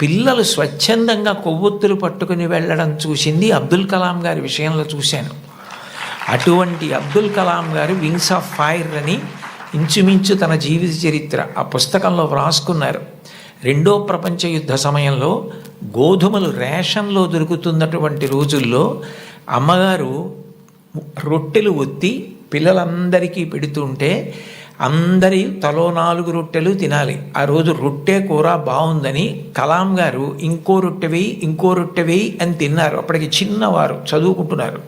పిల్లలు స్వచ్ఛందంగా కొవ్వొత్తులు పట్టుకుని వెళ్ళడం చూసింది అబ్దుల్ కలాం గారి విషయంలో చూశాను. అటువంటి అబ్దుల్ కలాం గారు వింగ్స్ ఆఫ్ ఫైర్ అని ఇంచుమించు తన జీవిత చరిత్ర ఆ పుస్తకంలో వ్రాసుకున్నారు. రెండో ప్రపంచ యుద్ధ సమయంలో గోధుమలు రేషన్లో దొరుకుతున్నటువంటి రోజుల్లో అమ్మగారు రొట్టెలు ఒత్తి పిల్లలందరికీ పెడుతుంటే అందరి తలో నాలుగు రొట్టెలు తినాలి. ఆ రోజు రొట్టె కూర బాగుందని కలాం గారు ఇంకో రొట్టె వేయి ఇంకో రొట్టె వేయి అని తిన్నారు. అప్పటికి చిన్నవారు చదువుకుంటున్నారు.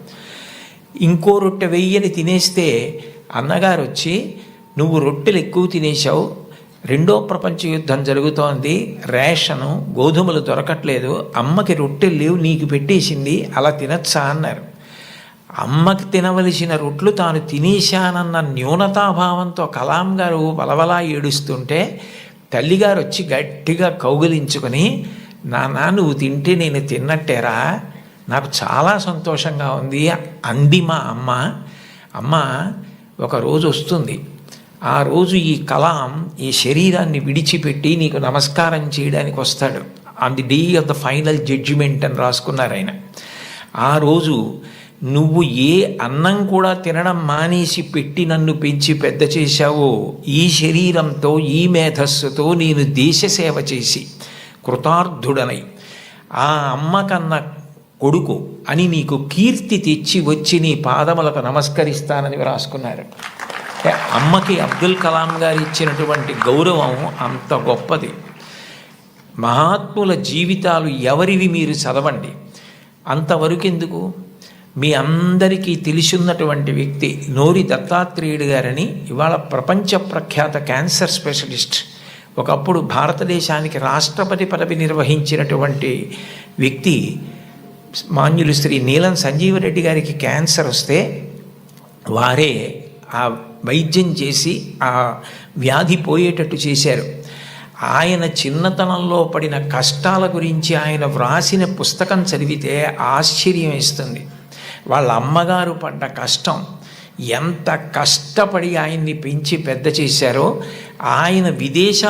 ఇంకో రొట్టె వెయ్యి అని తినేస్తే అన్నగారు వచ్చి నువ్వు రొట్టెలు ఎక్కువ తినేసావు రెండో ప్రపంచ యుద్ధం జరుగుతోంది. రేషను గోధుమలు దొరకట్లేదు. అమ్మకి రొట్టెలు లేవు నీకు పెట్టేసింది. అలా తినచ్చా అన్నారు. అమ్మకి తినవలసిన రొట్లు తాను తినేశానన్న న్యూనతాభావంతో కలాం గారు వలవలా ఏడుస్తుంటే తల్లిగారు వచ్చి గట్టిగా కౌగిలించుకొని నాన్న నువ్వు తింటే నేను తిన్నట్టేరా. నాకు చాలా సంతోషంగా ఉంది. అంది మా అమ్మ. అమ్మ ఒక రోజు వస్తుంది. ఆ రోజు ఈ కలాం ఈ శరీరాన్ని విడిచిపెట్టి నీకు నమస్కారం చేయడానికి వస్తాడు. On the day of the final judgement అని రాసుకున్నారు ఆయన ఆ రోజు నువ్వు ఏ అన్నం కూడా తినడం మానేసి పెట్టి నన్ను పెంచి పెద్ద చేశావో ఈ శరీరంతో ఈ మేధస్సుతో నేను దేశ సేవ చేసి కృతార్థుడనై. ఆ అమ్మ కన్న కొడుకు అని నీకు కీర్తి తెచ్చి వచ్చి నీ పాదములకు నమస్కరిస్తానని వ్రాసుకున్నారు. అమ్మకి అబ్దుల్ కలాం గారు ఇచ్చినటువంటి గౌరవం అంత గొప్పది. మహాత్ముల జీవితాలు ఎవరివి మీరు చదవండి. అంతవరకు ఎందుకు మీ అందరికీ తెలిసిన్నటువంటి వ్యక్తి నోరి దత్తాత్రేయుడు గారని ఇవాళ ప్రపంచ ప్రఖ్యాత క్యాన్సర్ స్పెషలిస్ట్ ఒకప్పుడు భారతదేశానికి రాష్ట్రపతి పదవి నిర్వహించినటువంటి వ్యక్తి మాన్యులు శ్రీ నీలం సంజీవరెడ్డి గారికి క్యాన్సర్ వస్తే వారే ఆ వైద్యం చేసి ఆ వ్యాధి పోయేటట్టు చేశారు. ఆయన చిన్నతనంలో పడిన కష్టాల గురించి ఆయన వ్రాసిన పుస్తకం చదివితే ఆశ్చర్యం ఇస్తుంది వాళ్ళ అమ్మగారు పడ్డ కష్టం. ఎంత కష్టపడి ఆయన్ని పెంచి పెద్ద చేశారో ఆయన విదేశ